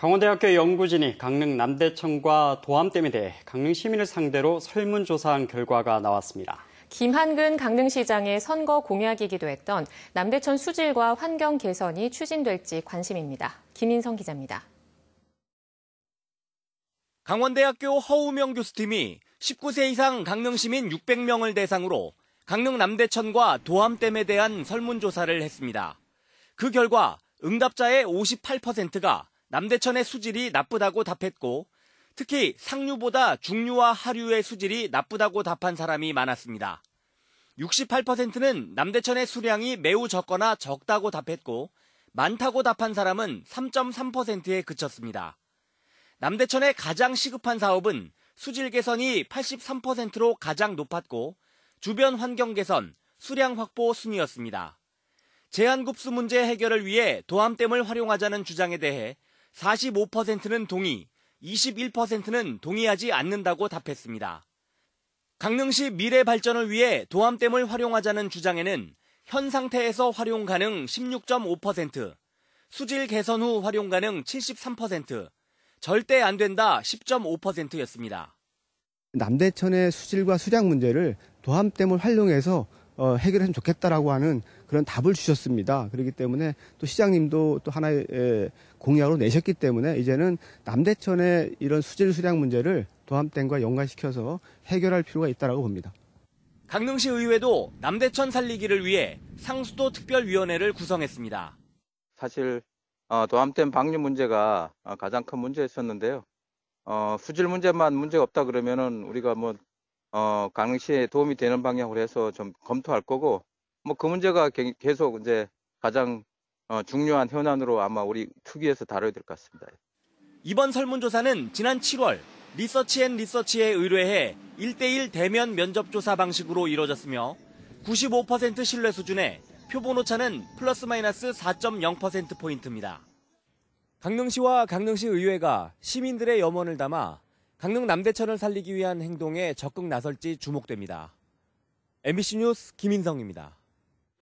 강원대학교 연구진이 강릉 남대천과 도암댐에 대해 강릉 시민을 상대로 설문조사한 결과가 나왔습니다. 김한근 강릉시장의 선거 공약이기도 했던 남대천 수질과 환경 개선이 추진될지 관심입니다. 김인성 기자입니다. 강원대학교 허우명 교수팀이 19세 이상 강릉 시민 600명을 대상으로 강릉 남대천과 도암댐에 대한 설문조사를 했습니다. 그 결과 응답자의 58%가 남대천의 수질이 나쁘다고 답했고 특히 상류보다 중류와 하류의 수질이 나쁘다고 답한 사람이 많았습니다. 68%는 남대천의 수량이 매우 적거나 적다고 답했고 많다고 답한 사람은 3.3%에 그쳤습니다. 남대천의 가장 시급한 사업은 수질 개선이 83%로 가장 높았고 주변 환경 개선, 수량 확보 순이었습니다. 제한급수 문제 해결을 위해 도암댐을 활용하자는 주장에 대해 45%는 동의, 21%는 동의하지 않는다고 답했습니다. 강릉시 미래 발전을 위해 도암댐을 활용하자는 주장에는 현 상태에서 활용 가능 16.5%, 수질 개선 후 활용 가능 73%, 절대 안 된다 10.5%였습니다. 남대천의 수질과 수량 문제를 도암댐을 활용해서 어, 해결했으면 좋겠다라고 하는 그런 답을 주셨습니다. 그렇기 때문에 또 시장님도 또 하나의 공약으로 내셨기 때문에 이제는 남대천의 이런 수질 수량 문제를 도암댐과 연관시켜서 해결할 필요가 있다고 봅니다. 강릉시 의회도 남대천 살리기를 위해 상수도 특별위원회를 구성했습니다. 사실 어, 도암댐 방류 문제가 어, 가장 큰 문제였었는데요. 어, 수질 문제만 문제가 없다 그러면은 우리가 뭐 어, 강릉시에 도움이 되는 방향으로 해서 좀 검토할 거고, 뭐 그 문제가 계속 이제 가장 어, 중요한 현안으로 아마 우리 특위에서 다뤄야 될 것 같습니다. 이번 설문조사는 지난 7월 리서치 앤 리서치에 의뢰해 1대1 대면 면접조사 방식으로 이뤄졌으며 95% 신뢰 수준에 표본 오차는 플러스 마이너스 4.0%포인트입니다. 강릉시와 강릉시 의회가 시민들의 염원을 담아 강릉 남대천을 살리기 위한 행동에 적극 나설지 주목됩니다. MBC 뉴스 김인성입니다.